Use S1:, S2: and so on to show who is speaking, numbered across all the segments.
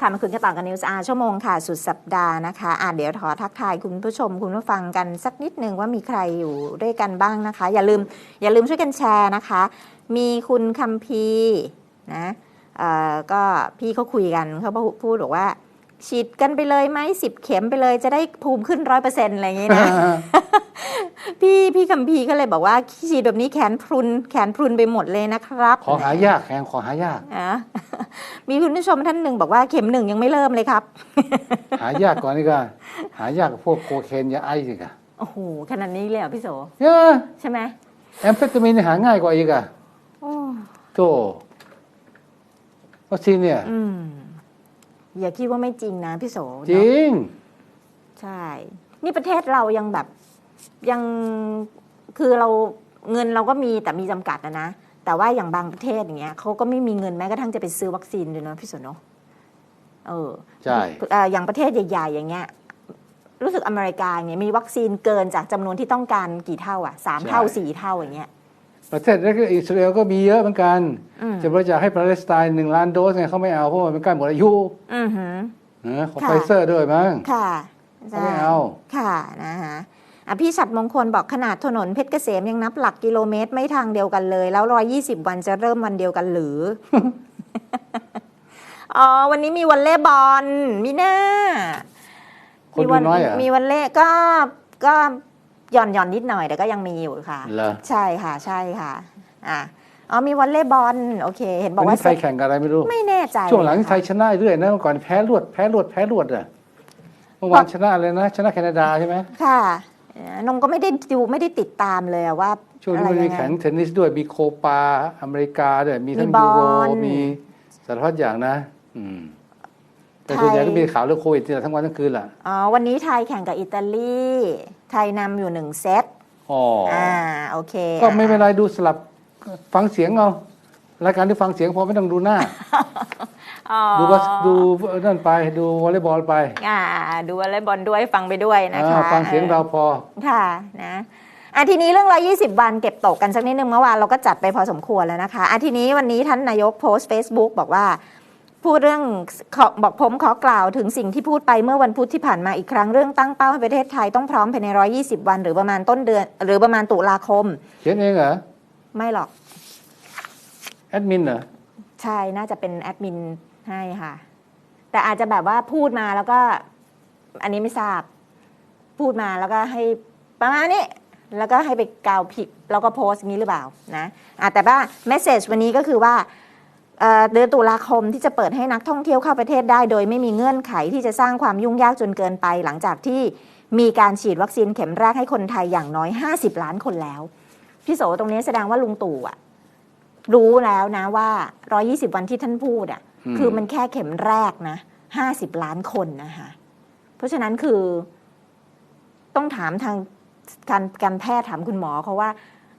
S1: ค่ะมาคุยกันต่อกันนิวส์อาชั่วโมงค่ะ สุดสัปดาห์นะคะอ่าเดี๋ยวขอทักทายคุณผู้ชม คุณผู้ฟังกันสักนิดนึงว่ามีใครอยู่ด้วยกันบ้างนะคะ อย่าลืมอย่าลืมช่วยกันแชร์นะคะ มีคุณคัมพีนะเอ่อก็พี่เขาคุยกันเขาพูดบอกว่า ฉีดกันไปเลยไหมสิบเข็มไปเลยจะได้ภูมิขึ้นร้อยเปอร์เซ็นต์อะไรอย่างนี้นะ พี่พี่คัมพีร์ก็เลยบอกว่าฉีดแบบนี้แขนพรุนแขนพรุนไปหมดเลยนะครับ
S2: ขอหายากแขงขอหายาก
S1: อะมีคุณผู้ชมท่านหนึ่งบอกว่าเข็มหนึ่งยังไม่เริ่มเลยครับ
S2: หายากก่อนนี่ก็ หายากกับพวกโคเคนยาไอซ์อีกอะ
S1: โอ้โหขนาดนี้เลยเหรอพี่โส
S2: เอ้ย
S1: ใช่ไหม
S2: แอมเฟตามีนนี่หาง่ายกว่าอีกอะ
S1: โอ้
S2: โตวัคซีนเนี่ย
S1: อืม อย่าคิดว่าไม่จริงนะพี่โส
S2: จ
S1: เนอะ
S2: ริง
S1: ใช่ นี่ประเทศเรายังแบบยังคือเราเงินเราก็มีแต่มีจำกัดนะนะ แต่ว่าอย่างบางประเทศอย่างเงี้ยเขาก็ไม่มีเงินแม้กระทั่งจะไปซื้อวัคซีนด้วยเนาะพี่โสเนาะเออ
S2: ใช่
S1: เอ่ออย่างประเทศใหญ่ๆ อย่างเงี้ยรู้สึกอเมริกาเนี่ยมีวัคซีนเกินจากจำนวนที่ต้องการกี่เท่าอะสามเท่าสี่เท่าอย่างเงี้ย
S2: ประเทศแล้วก็อิสราเอลก็มีเยอะเหมือนกัน
S1: อืม
S2: จะบริจาคให้ปาเลสไตน์หนึ่งล้านโดสเนี่ยเขาไม่เอาเพราะว่ามันใกล้หมดอายุ
S1: อือหือ
S2: นะของ
S1: ค่ะ
S2: ไฟเซอร์ด้วยมั้ง
S1: ค่ะ
S2: เขาไม่เอา
S1: ค่ะนะคะอะพี่ฉัดมงคลบอกขนาดถนนเพชรเกษมยังนับหลักกิโลเมตรไม่ทางเดียวกันเลย แล้ว120วันจะเริ่มวันเดียวกันหรือ อ๋อ วันนี้มีวันเล่บอลมีหน้า
S2: คน
S1: มี
S2: ดู
S1: วั
S2: น้อยเหรอะ
S1: มีวันเล่ก็ก็ หย่อนหย่อนนิดหน่อยแต่ก็ยังมีอยู่ค่ะ
S2: เหรอ
S1: ใช่ค่ะใช่ค่ะอะอ๋อมีวันเล่บอลโอเค เห็นบ
S2: วั
S1: อนกว่า
S2: นี้ไทยแข่งกับอะไรไม่รู้
S1: ไม่แน่ใจ
S2: ช่วงหลังไทย
S1: ค่ะ
S2: ชนะเรื่อยนะเมื่อก่อนแพ้รวดแพ้รวดแพ้รวดอะเมื่อวานชนะเลยนะ ชนะแคนาดาใช่ไหม
S1: ค่ะเอ่อนงก็ไม่ได้ดูไม่ได้ติดตามเลยอะว่า
S2: ช่วงนี้
S1: อะไร
S2: มันมี
S1: ยังไง
S2: แข่งเทนนิสด้วยมีโคปาอเมริกาด้วยมีทั้ง
S1: มีบอ
S2: ยู
S1: ล
S2: โรมีสารพัดอย่างนะ อืม แต่
S1: ไทย
S2: ส่วนใหญ่ก็มีข่าวเรื่องโควิดนี่แหละทั้งวันทั้งคืนแหละ
S1: อ๋อวันนี้ไทยแข่งกับอิตาลีไทยนำอยู่หนึ่งเซต
S2: อ๋ออ
S1: อ่าโอเค
S2: ก็ไม่เป็น
S1: อะ
S2: ไรดูสลับฟังเสียงเอารายการที่ฟังเสียงพอไม่ต้องดูหน้า
S1: อ๋อ
S2: ดูก็ดูนั่นไปดูวอลเลย์บอลไป
S1: อ่าดูวอลเลย์บอลด้วยฟังไปด้วยนะคะ
S2: อ่าฟังเสียงเราพอ
S1: ค่ะนะอะทีนี้เรื่อง120วันเก็บตกกันสักนิดนึงเมื่อวานเราก็จัดไปพอสมควรแล้วนะคะอะทีนี้วันนี้ท่านนายกโพสต์ Facebook บอกว่า พูดเรื่องขอบอกผมขอกล่าวถึงสิ่งที่พูดไปเมื่อวันพุธที่ผ่านมาอีกครั้งเรื่องตั้งเป้าให้ประเทศไทยต้องพร้อมภายใน 120 วัน หรือประมาณต้นเดือน หรือประมาณตุลาคม
S2: เขียนเองเหรอ
S1: ไม่หรอก
S2: แอดมินเหรอ
S1: ใช่น่าจะเป็นแอดมินให้ค่ะ แต่อาจจะแบบว่าพูดมาแล้วก็ อันนี้ไม่ทราบ พูดมาแล้วก็ให้ประมาณนี้แล้วก็ให้ไปกาวผิดแล้วก็โพสต์อย่างนี้หรือเปล่านะอะแต่ว่าเมสเซจวันนี้ก็คือว่า เอ่อเดือนตุลาคมที่จะเปิดให้นักท่องเที่ยวเข้าประเทศได้ โดยไม่มีเงื่อนไขที่จะสร้างความยุ่งยากจนเกินไป หลังจากที่มีการฉีดวัคซีนเข็มแรกให้คนไทยอย่างน้อย 50 ล้านคนแล้ว พี่โสตรงนี้แสดงว่าลุงตู่อะรู้แล้วนะว่า 120 วันที่ท่านพูดอะ
S2: อืม
S1: คือมันแค่เข็มแรกนะ 50 ล้านคนนะคะเพราะฉะนั้นคือต้องถามทางการการแพทย์ถามคุณหมอเขาว่า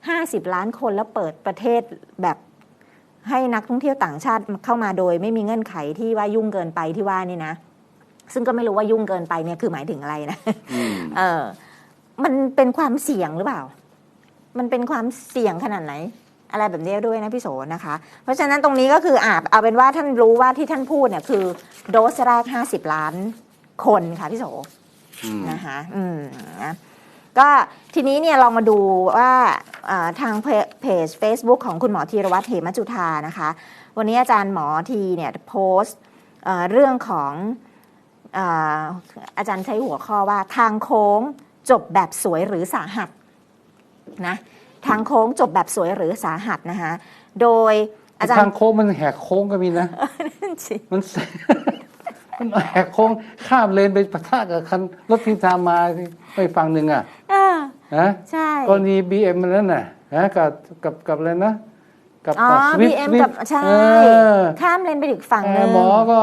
S1: 50 ล้านคนแล้วเปิดประเทศแบบ ให้นักท่องเที่ยวต่างชาติเข้ามาโดย ไม่มีเงื่อนไขที่ว่ายุ่งเกินไปที่ว่านี่นะ ซึ่งก็ไม่รู้ว่ายุ่งเกินไปเนี่ยคือหมายถึงอะไรนะ
S2: อืม
S1: เออ มันเป็นความเสี่ยงหรือเปล่า มันเป็นความเสี่ยงขนาดไหน อะไรแบบนี้ด้วยนะพี่โสนะคะ เพราะฉะนั้นตรงนี้ก็คืออาเอาเป็นว่าท่านรู้ว่าที่ท่านพูดเนี่ยคือ โดสแรก50ล้านคนค่ะพี่โส
S2: อืม
S1: นะคะ อืมนะ ก็ทีนี้เนี่ยลองมาดูว่าอ่าทางเพเพจ Facebook ของคุณหมอธีรวัตรเหมจุธานะคะ วันนี้อาจารย์หมอทีเนี่ยโพสต์เอ่อเรื่องของอาอาจารย์ใช้หัวข้อว่าทางโค้งจบแบบสวยหรือสาหัสนะทางโค้งจบแบบสวยหรือสาหัสนะคะโดยอาจาร
S2: ทาง
S1: ย์
S2: โค้งมันแหกโค้งก็มีนะมัน มันแหกโค้งข้ามเลนไปปะทะกับคันรถที่ตามมาไปฝั่งหนึ่งอะ
S1: อ่า
S2: นะ
S1: ใช่
S2: กรณีบีเอ็มนั่นน่ะนะกับกับกับอะไรนะกับ
S1: อ๋อ
S2: Swift
S1: BM
S2: Swift
S1: กับใช่
S2: เออ
S1: ข้ามเลนไปถึงฝั่งห
S2: เอ
S1: นึ
S2: องหมอก็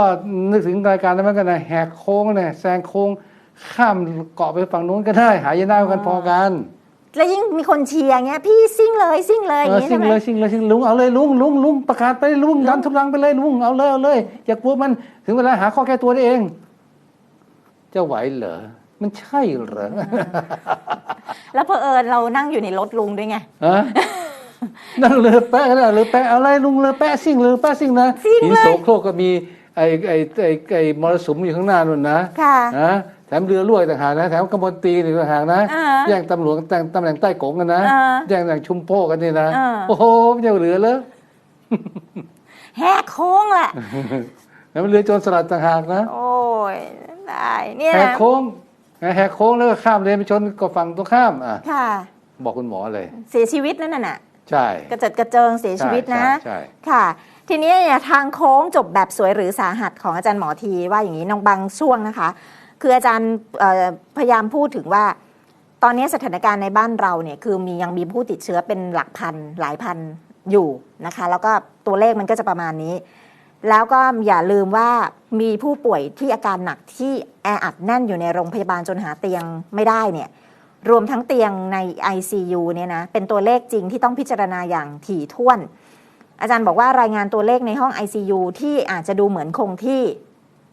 S2: นึกถึงรายการนั้นเหมือนกันนะแหกโค้งเนี่ยแซงโค้งข้ามเกาะไปฝั่งนู้นก็ได้ หายนะกันพอกัน
S1: แล้วยิ่งมีคนเชียร์เงี้ยพี่ซิ่งเลยซิ่งเลยอ
S2: เอย่างอ
S1: งี้
S2: ซิ่
S1: ใช่
S2: ง
S1: ไหม
S2: เลยซิ่งเลยซิ่งลุงเอาเลยลุงลุงลุงประกาศไปเลยลุงดันทุลังไปเลยลุงเอาเลยเอาเลยอย่ากลัวมันถึงเวลาหาข้อแก้ตัวได้เอง จะไหวเหรอมันใช่เหรอ
S1: แล้วเพอเอิญเรานั่งอยู่ในรถลุงด้วยไง
S2: ฮะนั่งเรือแปะนะเรือแปะอะไรลุงเรือแปะซิ่งเรือแปะซิ่งนะ
S1: ซิ่งเลย
S2: หินโสโครกก็มีไอ้ไอ้ไอ้ไอ้มรสุมอยู่ข้างหน้านู่นนะ
S1: ค่ะ
S2: นะ แถมเรือรั่วอีกต่างหากนะแถมกำมลตีอีกต่างหากนะ
S1: อ่า
S2: แย่งตำรวจแต่งตำแหน่งใต้กงกันนะ
S1: อ่า
S2: แย่งตำแหน่งชุมโป้กันนี่นะ
S1: อ่า
S2: โอ้โหไม่ใช่เหลือเลย
S1: แหกโค้งแหละ
S2: แล้วมันเรือโจรสลัดต่างหากนะ
S1: โอ้ยได้เนี่ย
S2: แหก
S1: นะ
S2: โค้งแหกโค้งแล้วก็ข้ามเลนไปชนกับฝั่งตรงข้ามอะ
S1: ค่ะ
S2: บอกคุณหมอเลย
S1: เสียชีวิตนั่นน่ะ
S2: ใช่
S1: กระเจิดกระเจิงเสียชีวิตนะ
S2: ใช่ใช่
S1: ค่ะทีนี้เนี่ยทางโค้งจบแบบสวยหรือสาหัสของอาจารย์หมอทีว่าอย่างนี้น้องบางช่วงนะคะ คืออาจารย์พยายามพูดถึงว่า ตอนนี้สถานการณ์ในบ้านเราเนี่ยคือมียังมีผู้ติดเชื้อเป็นหลักพันหลายพันอยู่นะคะ แล้วก็ตัวเลขมันก็จะประมาณนี้ แล้วก็อย่าลืมว่ามีผู้ป่วยที่อาการหนักที่แออัดแน่นอยู่ในโรงพยาบาลจนหาเตียงไม่ได้เนี่ยรวมทั้งเตียงใน ICU เนี่ยนะเป็นตัวเลขจริงที่ต้องพิจารณาอย่างถี่ถ้วน อาจารย์บอกว่ารายงานตัวเลขในห้อง ICU ที่อาจจะดูเหมือนคงที่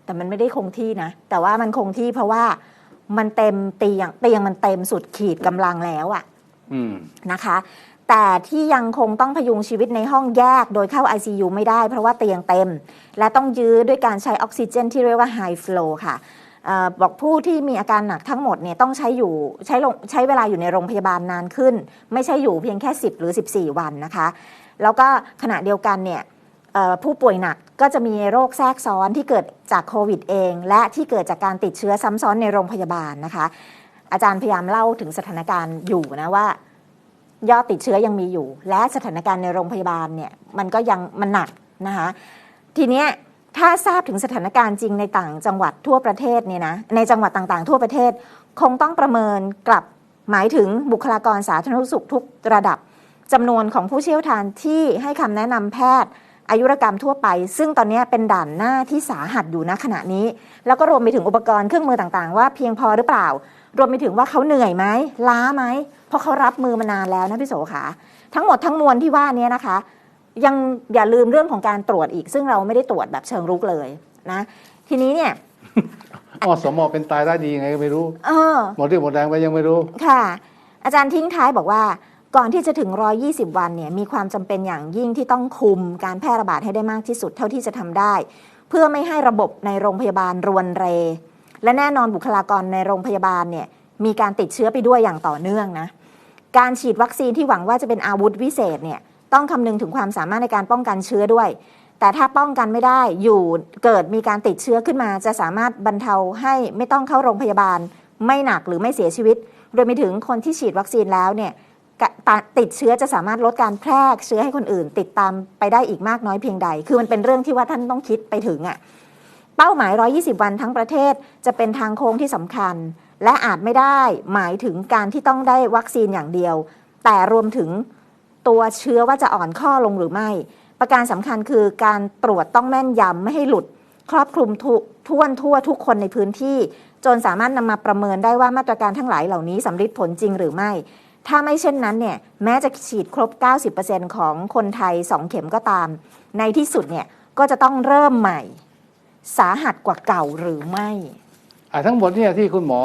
S1: แต่มันไม่ได้คงที่นะ แต่ว่ามันคงที่เพราะว่ามันเต็มเตียงเตียงมันเต็มสุดขีดกำลังแล้วอะ
S2: อืม
S1: นะคะ แต่ที่ยังคงต้องพยุงชีวิตในห้องแยกโดยเข้า ICU ไม่ได้เพราะว่าเตียงเต็ม และต้องยื้อด้วยการใช้ออกซิเจนที่เรียกว่า high flow ค่ะเออบอกผู้ที่มีอาการหนักทั้งหมดเนี่ยต้องใช้อยู่ใช้ลงใช้เวลาอยู่ในโรงพยาบาลนานขึ้น ไม่ใช่อยู่เพียงแค่ 10 หรือ 14 วันนะคะ แล้วก็ขณะเดียวกันเนี่ยเอ่อ ผู้ป่วยหนักก็จะมีโรคแทรกซ้อนที่เกิดจากโควิดเอง และที่เกิดจากการติดเชื้อซ้ำซ้อนในโรงพยาบาลนะคะ อาจารย์พยายามเล่าถึงสถานการณ์อยู่นะว่ายอดติดเชื้อยังมีอยู่ และสถานการณ์ในโรงพยาบาลเนี่ยมันก็ยังมันหนักนะคะทีเนี้ยถ้าทราบถึงสถานการณ์จริงในต่างจังหวัดทั่วประเทศเนี่ยนะในจังหวัดต่างๆ ทั่วประเทศ คงต้องประเมินกลับหมายถึงบุคลากรสาธารณสุขทุกระดับจำนวนของผู้เชี่ยวชาญที่ให้คำแนะนำแพทย์ อายุรกรรมทั่วไป ซึ่งตอนนี้เป็นด่านหน้าที่สาหัสอยู่ณขณะนี้ แล้วก็รวมไปถึงอุปกรณ์เครื่องมือต่างๆ ว่าเพียงพอหรือเปล่า รวมไปถึงว่าเขาเหนื่อยไหมล้าไหมเพราะเขารับมือมานานแล้วนะพี่โสขาทั้งหมดทั้งมวลที่ว่านี้นะคะ ยังอย่าลืมเรื่องของการตรวจอีก ซึ่งเราไม่ได้ตรวจแบบเชิงรุกเลยนะ ทีนี้เนี่ย
S2: อ๋อสมอเป็นตายได้ดียังไงก็ไม่รู้
S1: เออ
S2: หมดเรี่ยวหมดแรงไปยังไม่รู้
S1: ค่ะ อาจารย์ทิ้งท้ายบอกว่า ก่อนที่จะถึง 120 วันเนี่ยมีความจำเป็นอย่างยิ่งที่ต้องคุมการแพร่ระบาดให้ได้มากที่สุดเท่าที่จะทำได้ เพื่อไม่ให้ระบบในโรงพยาบาลรวนเร และแน่นอนบุคลากรในโรงพยาบาลเนี่ยมีการติดเชื้อไปด้วยอย่างต่อเนื่องนะการฉีดวัคซีนที่หวังว่าจะเป็นอาวุธวิเศษเนี่ยต้องคำนึงถึงความสามารถในการป้องกันเชื้อด้วย แต่ถ้าป้องกันไม่ได้อยู่เกิดมีการติดเชื้อขึ้นมา จะสามารถบรรเทาให้ไม่ต้องเข้าโรงพยาบาล ไม่หนักหรือไม่เสียชีวิตรวมไปถึงคนที่ฉีดวัคซีนแล้วเนี่ย ติดเชื้อจะสามารถลดการแพร่เชื้อให้คนอื่น ติดตามไปได้อีกมากน้อยเพียงใด คือมันเป็นเรื่องที่ว่าท่านต้องคิดไปถึงอะ่ะเป้าหมาย 120 วันทั้งประเทศจะเป็นทางโค้งที่สำคัญ และอาจไม่ได้หมายถึงการที่ต้องได้วัคซีนอย่างเดียว แต่รวมถึงตัวเชื้อว่าจะอ่อนข้อลงหรือไม่ ประการสำคัญคือการตรวจต้องแม่นยำไม่ให้หลุด ครอบคลุมทุท่วนทั่วทุกคนในพื้นที่ จนสามารถนำมาประเมินได้ว่ามาตรการทั้งหลายเหล่านี้สำเร็จผลจริงหรือไม่ ถ้าไม่เช่นนั้นเนี่ยแม้จะฉีดครบ 90%ของคนไทย 2 เข็มก็ตาม ในที่สุดเนี่ยก็จะต้องเริ่มใหม่ สาหัสกว่าเก่าหรือไม่
S2: อะทั้งหมดเนี่ยที่คุณหมอ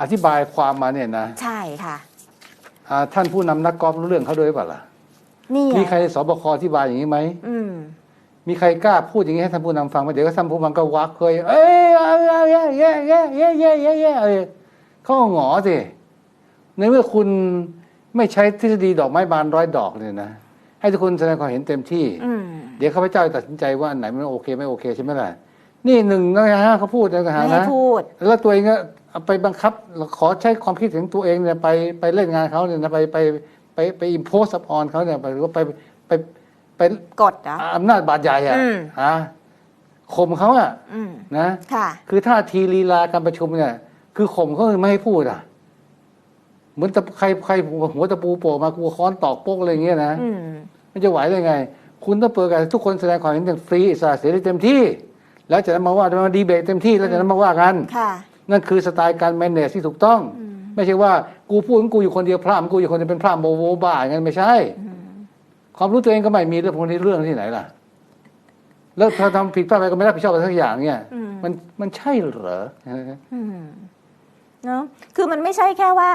S2: อธิบายความมาเนี่ยนะ
S1: ใช่ค่ะ
S2: อ่าท่านผู้นำนักกอล์ฟรู้เรื่องเขาด้วยเปล่าล่ะ
S1: นี่ไง
S2: มีใครในสบคอธิบายอย่างนี้ไหม
S1: อืม
S2: มีใครกล้าพูดอย่างนี้ให้ท่านผู้นำฟังไหมเดี๋ยวก็ท่านผู้นำก็วักเคยเอ้ยเอาเอาแย่แย่แย่แย่แย่แย่แย่เอ้ยเขาก็หงอสิ ในเมื่อคุณไม่ใช้ทฤษฎีดอกไม้บานร้อยดอกเนี่ยนะให้ทุกคนแสดงความเห็นเต็มที่
S1: อืม
S2: เดี๋ยวข้าพเจ้าจะตัดสินใจว่าอันไหนมันโอเคไม่โอเคใช่ไหมล่ะนี่หนึ่งนะฮะเขาพูดนะฮะ
S1: ไม่ให้
S2: นะ
S1: พูด
S2: แล้วตัวเองก็เอาไปบังคับขอใช้ความคิดของตัวเองเนี่ยไปไปเล่นงานเขาเนี่ยนะไปไปไปไปอิมโพสซับออนเขาเนี่ยไปหรือว่าไปไปไป
S1: กดเหรอ
S2: อำนาจบาดใหญ่อะ
S1: อืม
S2: ฮะข่มเขาอะ
S1: อืม
S2: นะ
S1: ค่ะ
S2: คือท่าทีลีลาการประชุมเนี่ย คือข่มเขาคือไม่ให้พูดอะ เหมือนตะใครใครหัวตะปูโผล่มากูค้อนตอกโป๊กอะไรอย่างเงี้ยนะ
S1: อืม
S2: มันจะไหวได้ไง คุณต้องเปิดกันทุกคนแสดงความเห็นอย่างฟรีอิสระเสรีเต็มที่ แล้วจากนั้นมาว่ามาดีเบตเต็มที่แล้วจากนั้นมาว่ากัน
S1: ค่ะ
S2: นั่นคือสไตล์การแมネจที่ถูกต้อง
S1: อืม
S2: ไม่ใช่ว่ากูพูดของกูอยู่คนเดียวพร่ำกูอยู่คนเดียวเป็นพร่ำโบโวบ้าอย่างนั้นไม่ใช่
S1: อืม
S2: ความรู้ตัวเองก็ไม่มีเรื่องพวกนี้เรื่องที่ไหนล่ะ แล้วถ้าทำผิดพลาดไปก็ไม่รับผิดชอบอะไรสักอย่างเนี่ย
S1: อืม
S2: มันมันใช่เหรอ
S1: อืมเนาะคือมันไม่ใช่แค่ว่า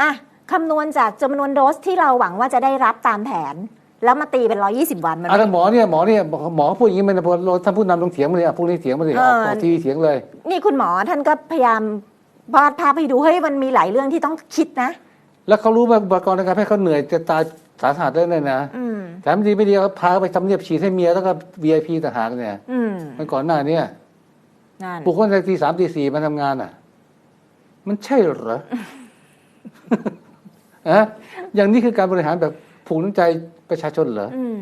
S1: อะคำนวณจากจำนวนโดสที่เราหวังว่าจะได้รับตามแผน แล้วมาตีเป็นร้อยี่สิบวันมัน
S2: อะ
S1: ไม่
S2: แล้วหมอเนี่ยหมอเนี่ยหมอพูดอย่างนี้มันพอเราท่านผู้นำต้องเถียงมาเลยอะพวกนี้เถียงมาเลยออก
S1: เออ
S2: ออกทีวีเถียงเลย
S1: นี่คุณหมอท่านก็พยายามวาดภาพให้ดูเฮ้ยมันมีหลายเรื่องที่ต้องคิดนะ
S2: แล้วเขารู้ว่าอุปกรณ์ทางการแพทย์เขาเหนื่อยจะตายสาหัสได้เลยนะ
S1: อืม
S2: แถมดีไม่ดีเขาพาไปทำเนียบฉีดให้เมียแล้วก็ VIP ต่างหากเนี่ย
S1: อืม
S2: มันก่อนหน้าเนี้
S1: นั่น
S2: บุคคลในตีสามตีสี่มาทำงานอะ มันใช่เหรอ อะอย่างนี้คือการบริหารแบบผูกน้ำใจประชาชนเหรอ
S1: อืม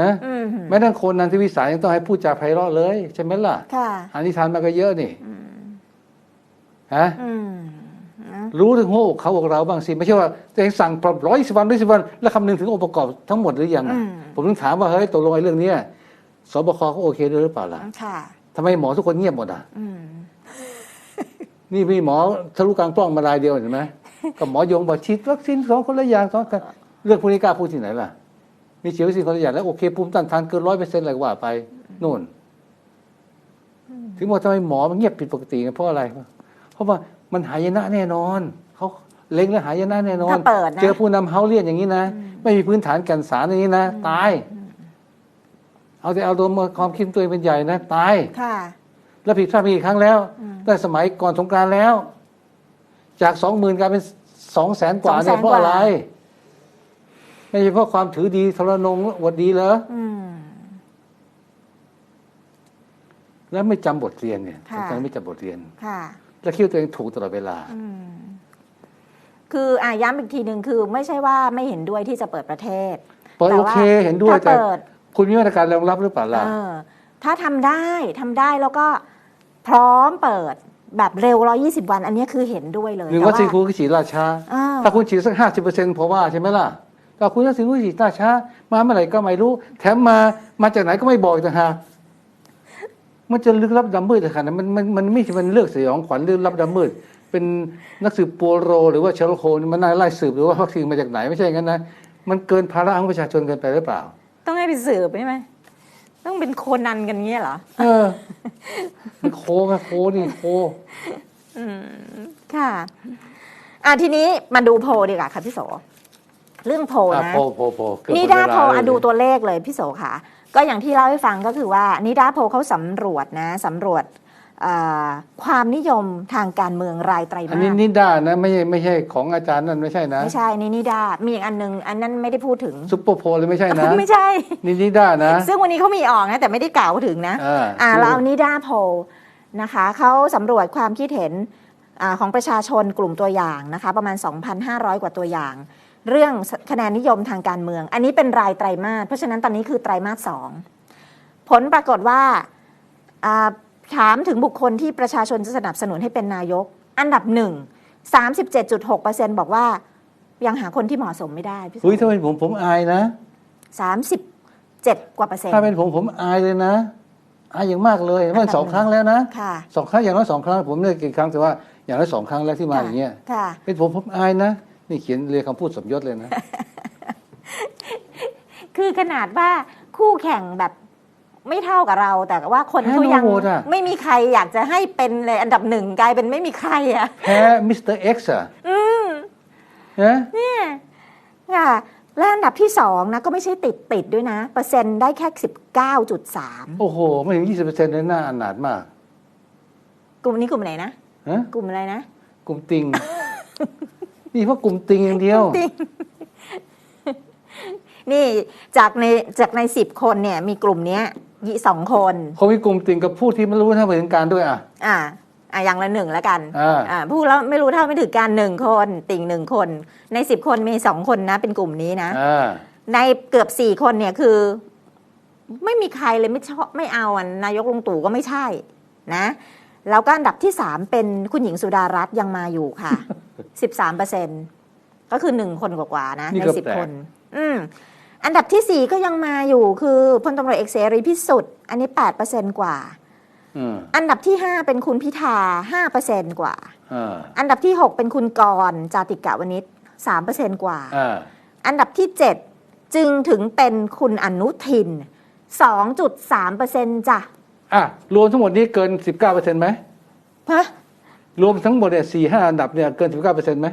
S2: ฮะ
S1: อืม
S2: แม้แต่คนนันทวิสายยังต้องให้พูดจาไพเราะเลย ใช่ไหมล่ะ
S1: ค่ะ
S2: อ่านนิทานมาก็เยอะนี่ฮะ
S1: อืมนะ
S2: รู้ถึงหัวอกเขาอกเราบ้างสิ ไม่ใช่ว่าตัวเองสั่งปรับร้อยสิบวันร้อยสิบวัน แล้วคำนึงถึงองค์ประกอบทั้งหมดหรือยังอะ
S1: อืม
S2: ผมถึงถามว่าเฮ้ยตกลงไอ้เรื่องเนี้ยสบคเขาโอเคด้วยหรือเปล่าล่ะ
S1: ค่ะ
S2: ทำไมหมอทุกคนเงียบหมดอะ
S1: อืม
S2: นี่มีหมอทะลุกลางกล้องมารายเดียวเห็นไหม กับหมอยงบอกฉีดวัคซีนสองคนละอย่างสองกันเรื่องพวกนี้กล้าพูดที่ไหนล่ะ มีฉีดวัคซีนคนละอย่างแล้วโอเคภูมิต้านทานเกินร้อยเปอร์เซ็นต์อะไรก็ว่าไปนู่น ถึงบอกทำไมหมอมันเงียบผิดปกติไงเพราะอะไร เพราะว่ามันหายนะแน่นอนเขาเล็งแล้วหายนะแน่นอน
S1: ถ้าเปิดนะ
S2: เจอผู้นำเฮาเลียนอย่างนี้นะไม่มีพื้นฐานแก่นสารอย่างนี้นะตาย เอาแต่เอาตัวมาความคิดตัวเองเป็นใหญ่นะตาย
S1: ค่ะ
S2: แล้วผิดพลาดไปอีกครั้งแล้วตั้งแต่สมัยก่อนสงกรารแล้ว จากสองหมื่นกลายเป็นสองแสนกว่าเนี่ย
S1: 200,000
S2: เพราะอะไร
S1: กว่า
S2: ไม่ใช่เพราะความถือดีทรนงอวดดีเหรอ
S1: อืม
S2: แล้วไม่จำบทเรียนเนี่ย
S1: ค่ะ
S2: สำคัญไม่จำบทเรียน
S1: ค่ะ
S2: แล้วคิดว่าตัวเองถูกตลอดเวลา
S1: อืมคืออะย้ำอีกทีหนึ่งคือไม่ใช่ว่าไม่เห็นด้วยที่จะเปิดประเทศ
S2: เปิด
S1: แต่
S2: โอ
S1: ว่า
S2: เค เห็นด้วย
S1: ถ้า
S2: แต่
S1: เปิด
S2: คุณมีมาตรการรองรับหรือเปล่าล่ะ
S1: เออถ้าทำได้ทำได้แล้วก็พร้อมเปิด แบบเร็วร้อยี่สิบวัน อันนี้คือเห็นด้วยเลย
S2: หนึ่ง
S1: แต่
S2: วัคซีนคุณก็ฉีดราช้า
S1: อ่า
S2: ถ้าคุณฉีดสักห้าสิบเปอร์เซ็นต์พอว่าใช่ไหมล่ะแต่คุณวัคซีนคุณฉีดราช้ามาเมื่อไหร่ก็ไม่รู้ แถมมามาจากไหนก็ไม่บอกอีกต่างหากมันจะลึกลับดำมืดขนาดนั้นมันมันมันไม่ใช่มันเลือกสยองขวัญลึกลับดำมืด เป็นนักสืบปัวโร หรือว่าเชลโคลมันน่าไล่สืบหรือว่าวัคซีนมาจากไหนไม่ใช่อย่างนั้นนะมันเกินภาระของประชาชนเกินไปหรือเปล่า
S1: ต้องให้ไปสืบใช่ไหม ต้องเป็นโคนันกันเงี้ยเหรอ
S2: เออมันโคไงโคนี่โค
S1: ค่ะ อะทีนี้มาดูโพลดีกว่าค่ะพี่โส เรื่องโพล
S2: อะ
S1: นะ
S2: โพโพโพเกือบหม
S1: นิ
S2: เว
S1: ดา
S2: ล
S1: โพล
S2: เลย
S1: อะดูตัวเลขเลยพี่โสค่ะ ก็อย่างที่เล่าให้ฟังก็คือว่านิดาโพลเขาสำรวจนะสำรวจอ่า ความนิยมทางการเมืองรายไตร
S2: อัน
S1: มา
S2: นี้
S1: ส
S2: นิด้านะไม่ใช่ไม่ใช่ของอาจารย์นั่นไม่ใช่นะ
S1: ไม่ใช่นี่นิดามีอีกอันนึงอันนั้นไม่ได้พูดถึง
S2: ซุปเปอร์โพลเลยไม่ใช่นะ
S1: ไม่ใช่
S2: นี่นิด้านะ
S1: ซึ่งวันนี้เขามีออกนะแต่ไม่ได้กล่าวถึงนะ
S2: อ่า
S1: อ่าเราเอานิดาโพลนะคะเขาสำรวจความคิดเห็นอาของประชาชนกลุ่มตัวอย่างนะคะประมาณ 2,500 กว่าตัวอย่าง เรื่องคะแนนนิยมทางการเมือง อันนี้เป็นรายไตรมาสเพราะฉะนั้นตอนนี้คือไตรมาสสองผลปรากฏว่าอ่า ถามถึงบุคคลที่ประชาชนจะสนับสนุนให้เป็นนายก อันดับหนึ่ง37.6%บอกว่า ยังหาคนที่เหมาะสมไม่ได้พี่
S2: อุ้ยถ้าเป็นผมผมอายนะ
S1: สามสิบเจ็ดกว่าเปอร์เซ็นต์
S2: ถ้าเป็นผมผมอายเลยนะอายอย่างมากเลยมันสองครั้งแล้วนะ
S1: ค่ะ
S2: สองครั้งอย่างน้อยสองครั้งผมเลือกกี่ครั้งแต่ว่าอย่างน้อยสองครั้งแล้วที่มาอย่างเงี้ย
S1: ค่ะ
S2: เป็นผมผมอายนะ นี่เขียนเรียงคำพูดสมยศเลยนะ
S1: คือขนาดว่าคู่แข่งแบบ ไม่เท่ากับเรา แต่ว่าคน
S2: แพ้
S1: เขายัง
S2: โนโวตอะ
S1: ไม่มีใครอยากจะให้เป็นเลยอันดับหนึ่งกลายเป็นไม่มีใครอะ
S2: แพ้มิสเตอร์เอ็กซ์อะนะ
S1: เนี่ยค่ะและอันดับที่สองนะก็ไม่ใช่ติดติดด้วยนะ เปอร์เซ็นต์ได้แค่สิบเก้าจุดสาม
S2: โอ้โห ไม่ถึงยี่สิบเปอร์เซ็นต์เลยน่าอนาถมาก
S1: กลุ่มนี้กลุ่มไหนนะ
S2: ฮะ
S1: กลุ่มอะไรนะ
S2: กลุ่มติงนี่เพราะกลุ่มติงอย่างเดียว
S1: จริงนี่จากในจากในสิบคนเนี่ยมีกลุ่มเนี้ย ยี่สองคน
S2: เขามีกลุ่มติงกับผู้ที่ไม่รู้เท่าไม่ถึงการด้วยอะ
S1: อ่าอ่าอย่างละหนึ่งแล้วกัน
S2: อ่า
S1: อ่าผู้แล้วไม่รู้เท่าไม่ถึงการหนึ่งคนติ่งหนึ่งคน ในสิบคนมีสองคนนะ เป็นกลุ่มนี้นะ
S2: อ่า
S1: ในเกือบสี่คนเนี่ยคือ ไม่มีใครเลยไม่ชอบไม่เอาอะนายกลุงตู่ก็ไม่ใช่นะแล้วก็อันดับที่สามเป็นคุณหญิงสุดารัตน์ยังมาอยู่ค่ะสิบสามเปอร์เซ็นก็คือหนึ่งคนกว่าๆนะ
S2: นี่
S1: ใน
S2: ก็
S1: สิบ
S2: แปลก
S1: คน อืม อันดับที่สี่ก็ยังมาอยู่คือพลตำรวจเอกเสรีพิสุทธิ์อันนี้แปดเปอร์เซ็นกว่า
S2: อืม
S1: อันดับที่ห้าเป็นคุณพิธาห้าเปอร์เซ็นกว่า
S2: อ่า
S1: อันดับที่ 6 เป็นคุณกรณ์จาติกาวนิชสามเปอร์เซนกว่า
S2: อ่า
S1: อันดับที่ 7 จึงถึงเป็นคุณอนุทิน 2.3เปอร์เซ็นจ้ะ
S2: อะรวมทั้งหมดนี้เกินสิบเก้าเปอร์เซ็นต์ไหม
S1: ฮะ
S2: รวมทั้งหมดเนี่ยสี่ห้าอันดับเนี่ยเกินสิบเก้าเปอร์เซ็นต์ไหม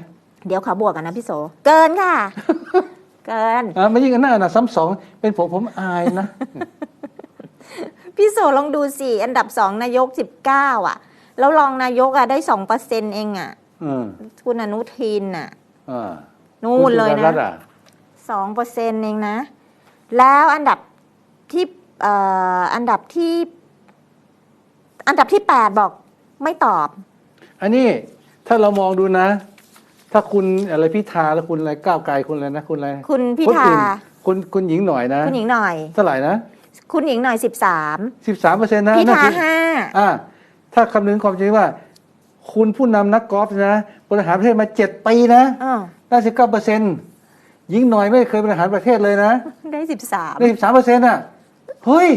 S1: เดี๋ยวขอบวกกันนะพี่โส เกินค่ะ เกิน
S2: อ่าไม่ยิ่งกันหน้านะซ้ำสองเป็นผมผมอายนะ
S1: พี่โสลองดูสิ อันดับสองนายกสิบเก้าอะ แล้วรองนายกอะได้สองเปอร์เซ็นเองอะ
S2: อืม
S1: คุณอนุทินอะ
S2: อ่า
S1: นู่นเลย
S2: คุณจุฬารั
S1: นะ
S2: ตน์อะ
S1: สองเปอร์เซ็นเองนะ แล้วอันดับที่เอ่ออันดับที่ อันดับที่แปดบอกไม่ตอบ
S2: อันนี้ถ้าเรามองดูนะ ถ้าคุณอะไรพิธาแล้วคุณอะไรก้าวไกลคุณอะไรนะคุณอะไร
S1: คุณพิ
S2: คน
S1: ธา
S2: อื่นคุณคุณหญิงหน่อยนะ
S1: คุณหญิงหน่อย
S2: เท่าไหร่นะ
S1: คุณหญิงหน่อยสิบสาม
S2: สิบสามเปอร์เซ็นต์นะ
S1: พิธา
S2: นั่นคือ
S1: ห้า
S2: อ่าถ้าคำนึงความจริงว่า คุณผู้นำนักกอล์ฟนะบริหารประเทศมาเจ็ดปีนะ
S1: อ้อ
S2: ได้สิบเก้าเปอร์เซ็นต์หญิงหน่อยไม่เคยบริหารประเทศเลยนะ
S1: ได้สิบสาม
S2: ได้สิบสามเปอร์เซ็นต์อะเฮ้ย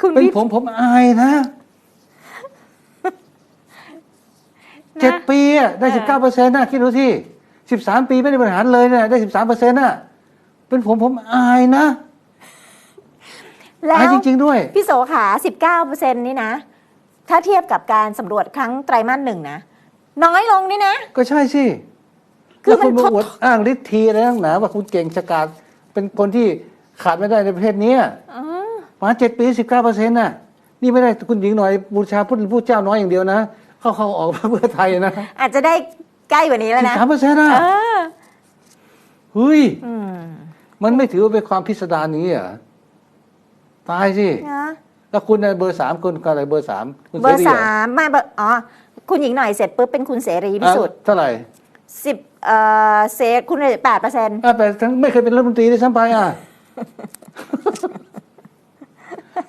S1: คุณ
S2: เป็น
S1: พิ
S2: ผมผมอายนะ เจ็ด
S1: นะ
S2: ปีอะได้สิบเก้าเปอร์เซ็นต์นะคิดดูที่สิบสามปีไม่ได้บริหารเลยเนี่ยได้สิบสามเปอร์เซ็นต์น่ะเป็นผมผมอายนะ
S1: แล้
S2: อายวจริง ๆ ด้วย
S1: พี่โสขาสิบเก้าเปอร์เซ็นนี่นะ ถ้าเทียบกับการสำรวจครั้งไตรมาสหนึ่งนะน้อยลงนี่นะ
S2: ก็ใช่สิ
S1: คือ
S2: แล้วคุณ
S1: มัน
S2: มา
S1: ทบ
S2: อวดอ้างฤทธิ์ทีอะไรนักหนาว่าคุณเก่งฉกาจเป็นคนที่ขาดไม่ได้ในประเทศเนี้ย
S1: อ๋อ
S2: มาเจ็ดปีสิบเก้าเปอร์เซ็นต์น่ะ นี่ไม่ได้คุณหญิงหน่อยบูชาพุทธผู้เจ้าน้อยอย่างเดียวนะ เข้าเข้าออกเพื่อไทยนะ
S1: อาจจะได้ใกล้กว่านี้แล้ว
S2: สิบ
S1: นะ
S2: สามเปอร์เซ็นต์น่ะ
S1: เออ
S2: เฮ้ย
S1: อืม
S2: มันไม่ถือว่าเป็นความพิสดารอย่างนี้เหรอตายสิ
S1: นะ
S2: แล้วคุณน่ะเบอร์สามคุณอะไรเบอร์สามคุณ
S1: เบอร์
S2: ห
S1: สามไม่เบอร์อ๋อคุณหญิงหน่อยเสร็จปุ๊บเป็นคุณเสรีพิสุทธิ์
S2: อะเท่าไหร่
S1: สิบเอ่อเซคุณแปดเปอร์เซ็นต์
S2: อะแต่ทั้งไม่เคยเป็นรัฐมนตรีด้วยซ้ำไปอะ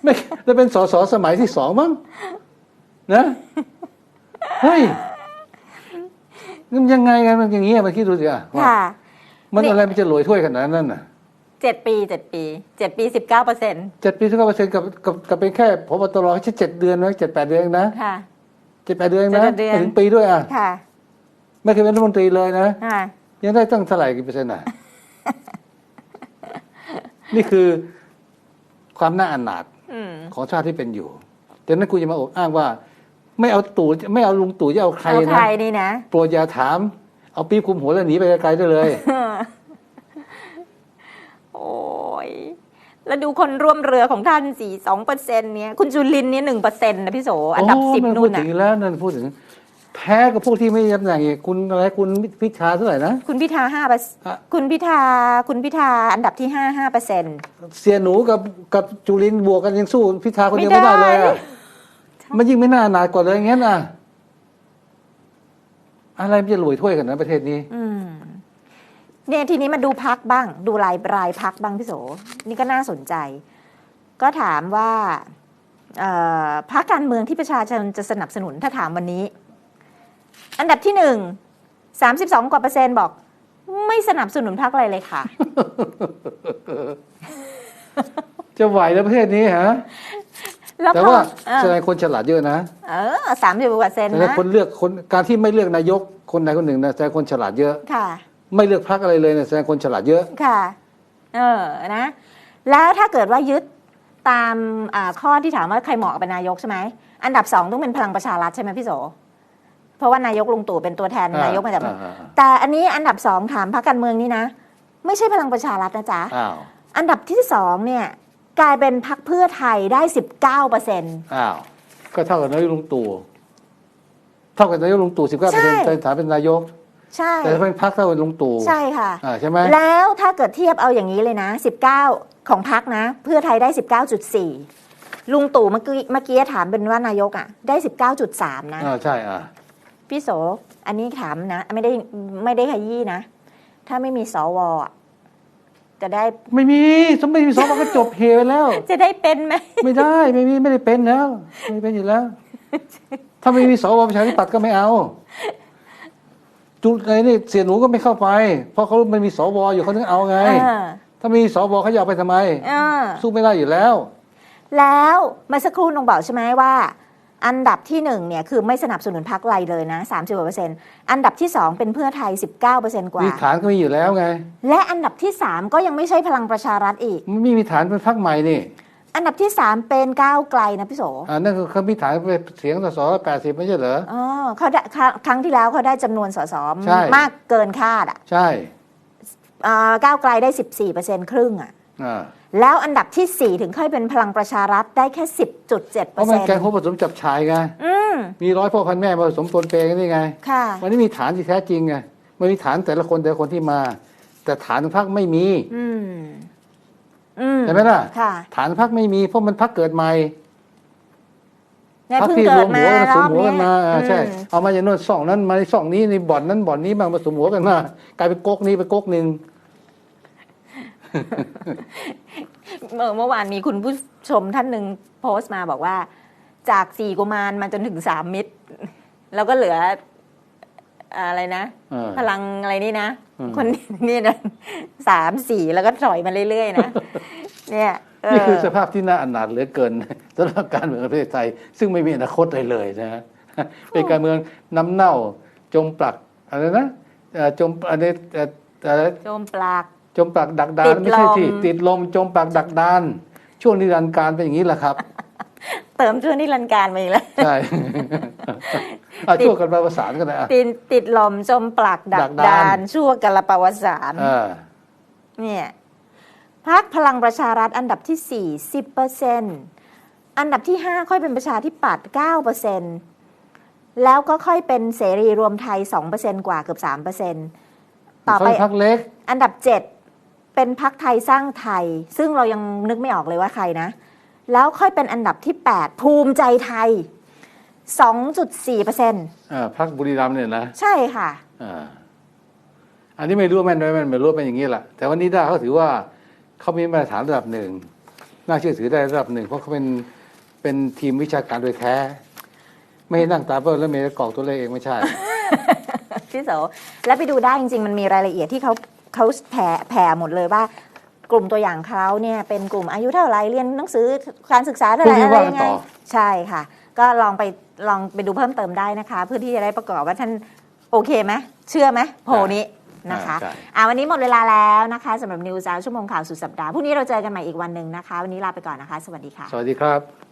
S2: ไม่จะเป็นสสสมัยที่สองมั้งนะ เฮ้ยมันยังไงกันมันอย่างนี้อะมันคิดดูสิอะว่า
S1: ค่ะ
S2: มัน
S1: นี่
S2: อะไรมันจะรวยถ้วยขนาดนั้นน่ะ
S1: เจ็ดปีเจ็ดปีเจ็ดปีสิบเก้าเปอร์เซ็นต์
S2: เจ็ดปีสิบเก้าเปอร์เซ็นต์กับกับกับเป็นแค่พบตรแค่เจ็ดเดือนนะเจ็ดแปดเดือนเองนะ
S1: ค่ะ
S2: เจ็ดแปดเดือนเองนะ
S1: เจ็ดเดือน
S2: ไม่ถึงปีด้วยอะ
S1: ค่ะ
S2: ไม่เคยเป็นรัฐมนตรีเลยนะ
S1: ค่ะ
S2: ยังได้ตั้งเท่าไหร่กี่เปอร์เซ็นต์อะ นี่คือความน่าอนาถ
S1: อืม
S2: ของชาติที่เป็นอยู่แต่นั้นคุณจะมาอกอ้างว่า ไม่เอาตู่ไม่เอาลุงตู่จะเอาใคร
S1: เอาใค
S2: นะ
S1: รนี่นะ
S2: โปรดอย่าถาม เอาปี๊บคุมหัวแล้วหนีไปไกลๆได้เลย
S1: โอ้ย แล้วดูคนร่วมเรือของท่านสี่สองเปอร์เซ็นเนี่ย คุณจุลินเนี่ยหนึ่งเปอร์เซ็นต์นะพี่โส อันดับ
S2: โสิ
S1: บ
S2: มั
S1: นู่
S2: พูด
S1: น
S2: ถึ
S1: น่ะ
S2: งแล้วนั่นพูดถึง แพ้กับพวกที่ไม่ยับยั้งอีกคุณอะไรคุณพิชาเท่าไหร่นะ
S1: คุณพิธาห้าเปอร์
S2: อะ
S1: คุณพิธา คุณพิธา อันดับที่ห้าห้าเปอร์เซ็นต์
S2: เสียหนูกับกับจุลินบวกกันยังสู้พิธาคนเดียวไม่ได้เลย
S1: ไม่ได้
S2: อะ มันยิ่งไม่น่าหนายกว่าเลยอย่างงั้นอะ อะไรมันจะรวยถ้วยกันนะประเทศนี้
S1: อืมเนี่ยทีนี้มาดูพักบ้าง ดูรายรายพักบ้างพี่โส นี่ก็น่าสนใจ ก็ถามว่าเอ่อพักการเมืองที่ประชาชนจะสนับสนุนถ้าถามวันนี้ อันดับที่หนึ่งสามสิบสองกว่าเปอร์เซ็นต์บอก ไม่สนับสนุนพักอะไรเลยค่ะ
S2: จะไหวแล้วประเทศนี้ฮะ
S1: แล้ว
S2: แต่
S1: พอ
S2: ว่า
S1: เออ
S2: แสดงคนฉลาดเยอะนะ
S1: เออสามสิบกว่าเปอร์เซ็นต์
S2: แสดง
S1: นะ
S2: คนเลือกคนการที่ไม่เลือกนายกคนใดคนหนึ่งนะแสดงคนฉลาดเยอะ
S1: ค่ะ
S2: ไม่เลือกพรรคอะไรเลยเนี่ยแสดงคนฉลาดเยอะ
S1: ค่ะ เออ นะ แล้วถ้าเกิดว่ายึดตามอ่าข้อที่ถามว่าใครเหมาะกับเป็นนายกใช่ไหม อันดับสองต้องเป็นพลังประชารัฐใช่ไหมพี่โส เพราะว่านายกลุงตู่เป็นตัวแทน
S2: อ่านา
S1: ยกมาจาก
S2: อ่าอ่าอ่า
S1: แต่อันนี้อันดับสองถามพรรคการเมืองนี่นะ ไม่ใช่พลังประชารัฐนะจ๊ะ
S2: อ้าว
S1: อันดับที่สองเนี่ย กลายเป็นพรรคเพื่อไทยได้สิบเก้าเปอร์เซ็นต์
S2: อ้าวก็เท่ากับนายกลุงตู่เท่ากับนายกลุงตู่สิบเก้าเปอร์เซ็นต์ในฐานเป็นนายก
S1: ใช่
S2: แต่ถ้าเป็นพรรคเท่ากับลุงตู่
S1: ใช่ค่ะ
S2: อ่าใช่ไหม
S1: แล้วถ้าเกิดเทียบเอาอย่างนี้เลยนะ19ของพักนะ เพื่อไทยได้19.4ลุงตู่เมื่อกี้เมื่อกี้ถามเป็นว่านายกอะได้19.3นะ
S2: อ่าใช่อ่า
S1: พี่โส อันนี้ถามนะ ไม่ได้ไม่ได้ขยี้นะ ถ้าไม่มีสวอะ จะได้
S2: ไม่มีสมไม่มีสองมันก็จบเหไปแล้ว
S1: จะได้เป็นไหม
S2: ไม่ได้ไม่มีไม่ได้เป็นแล้ว ไม่เป็นอยู่แล้ว ถ้าไม่มีสวประชาธิปัตย์ก็ไม่เอา จุดไหนนี่เสียหนูก็ไม่เข้าไป เพราะเขามันมีสวอยู่เขาถึงเอาไง ถ้ามีสวเขาจะเอาไปทำไมสู้ไม่ได้อยู่แล้ว
S1: แล้วมื่อสักครู่นงบอกใช่ไหมว่า อันดับที่หนึ่งเนี่ยคือไม่สนับสนุนพักไรเลยนะ30กว่าเปอร์เซ็นต์อันดับที่สองเป็นเพื่อไทย 19เปอร์เซ็นต์กว่า
S2: มีฐานก็มีอยู่แล้วไง
S1: และอันดับที่ 3 ก็ยังไม่ใช่พลังประชารัฐอีก
S2: มันไม่มีฐานเป็นพรรคใหม่นี่
S1: อันดับที่ 3 เป็นก้าวไกลนะพี่โส
S2: อ่านั่นคือเขามีฐานเป็นเสียงสสแปดสิบไม่ใช่เหรอ
S1: อ๋อเขาได้ครั้งครั้งที่แล้วเขาได้จำนวนสส
S2: ใช่
S1: มากเกินคาดอะ
S2: ใช่
S1: เอ่อก้าวไกลได้14%ครึ่งอะ
S2: อ่า
S1: แล้วอันดับที่ 4 ถึงค่อยเป็นพลังประชารัฐได้แค่ 10.7%
S2: เพราะมันแกงพบผสมจับชายไง
S1: อืม
S2: มีร้อยพ่อพันแม่มาผสมปนเปกันนี่ไง
S1: ค่ะ
S2: มันไม่มีฐานที่แท้จริงไงมันมีฐานแต่ละคนแต่ละคนที่มา แต่ฐานของพรรคไม่มี
S1: อืม อืม
S2: เห็นไหมล่ะ
S1: ค่ะ
S2: ฐานพรรคไม่มีเพราะมันพรรคเกิดใหม่
S1: เนี่ย
S2: พรรค
S1: เพิ่ง
S2: ที่
S1: เกิ
S2: รว
S1: ด
S2: ม
S1: มา
S2: หัวกันผ
S1: ร
S2: สม
S1: อบ
S2: หัว
S1: เนี้
S2: กันมาอ่าใช่
S1: อืม
S2: เอามาจากโน่นซ่องนั้นมาในซ่องนี้ในบ่อนนั้นบ่อนนี้มาผสมหัวกันมากลายเป็นก๊กนี้เป็นก๊กหนึ่ง
S1: เมื่อเมื่อวานมีคุณผู้ชมท่านหนึ่งโพสต์มาบอกว่า จากสี่กุมารมาจนถึงสามมิตร แล้วก็เหลืออะไรนะ
S2: เออ
S1: พลังอะไรนี่นะ
S2: อืม
S1: คนนี่นะสามสี่แล้วก็ถอยมาเรื่อยๆนะ เนี่ยเนี่
S2: คือสภาพที่น่าอนาถเหลือเกินสำหรับการเมืองประเทศไทย ซึ่งไม่มีอนาคตอะไรเลยนะฮะเป็นการเมืองน้ำเน่าจมปลักอะไรนะเอ่อจมอะไรเอ่ออะไร
S1: โจมปลาก
S2: จมปลักดักดา
S1: ติ
S2: น
S1: ด
S2: ไม่ใช่ที่
S1: ลม
S2: ติดลมจมปลักดักดาน ช่วงนิรันดร์การเป็นอย่างนี้แหละครับ
S1: เติมช่วงนี้รันการมาอีกแล้ว
S2: ใช่เอาช่วงกันมาประสานกันนะอะ
S1: ติดติดลมจมปลักดั
S2: ดั
S1: ก
S2: กดาน
S1: ดานชั่วกลปวสาร
S2: เออ
S1: เนี่ยพักพลังประชารัฐอันดับที่4 10เปอร์เซ็นอันดับที่ 5 ค่อยเป็นประชาธิปัตย์9เปอร์เซ็นแล้วก็ค่อยเป็นเสรีรวมไทย2เปอร์เซ็นกว่าเกือบ3เปอร์เซ็นต่อ
S2: เขา
S1: ไป
S2: เป็นพักเล็ก
S1: อันดับ 7 เป็นพักไทยสร้างไทย ซึ่งเรายังนึกไม่ออกเลยว่าใครนะ แล้วค่อยเป็นอันดับที่ 8 ภูมิใจไทย 2.4เปอร์เซ็น
S2: เออพักบุรีรัมย์เนี่ยนะ
S1: ใช่ค่ะ
S2: อ่าอันนี้ไม่รู้ว่าแม่นไหมไม่รู้ว่าเป็นอย่างนี้แหละแต่วันนี้ได้เขาถือว่าเขามีมาตรฐานระดับหนึ่งน่าเชื่อถือได้ระดับหนึ่งเพราะเขาเป็นเป็นทีมวิชาการโดยแท้ ไม่ให้นั่งตาเปิ้ลแล้วเมย์กรอกตัวเลขเองไม่ใช่
S1: พี่โสแล้วไปดูได้จริงๆ มันมีรายละเอียดที่เขา เขาแผ่แผ่หมดเลยว่ากลุ่มตัวอย่างเขาเนี่ยเป็นกลุ่มอายุเท่าไหรเรียนหนังสือการศึกษาเท่าไหร
S2: พรุ่งนี้
S1: อะไร
S2: ว่ากัน
S1: ยังไง
S2: ต่อ
S1: ใช่ค่ะ ก็ลองไปลองไปดูเพิ่มเติมได้นะคะ เพื่อที่จะได้ประกอบว่าท่านโอเคไหมเชื่อไหมโพลนี้นะคะ
S2: ใช่
S1: อ่าวันนี้หมดเวลาแล้วนะคะสำหรับนิวส์ชั่วโมงข่าวสุดสัปดาห์พรุ่งนี้เราเจอกันใหม่อีกวันหนึ่งนะคะ วันนี้ลาไปก่อนนะคะ สวัสดีค่ะ
S2: สวัสดีครับ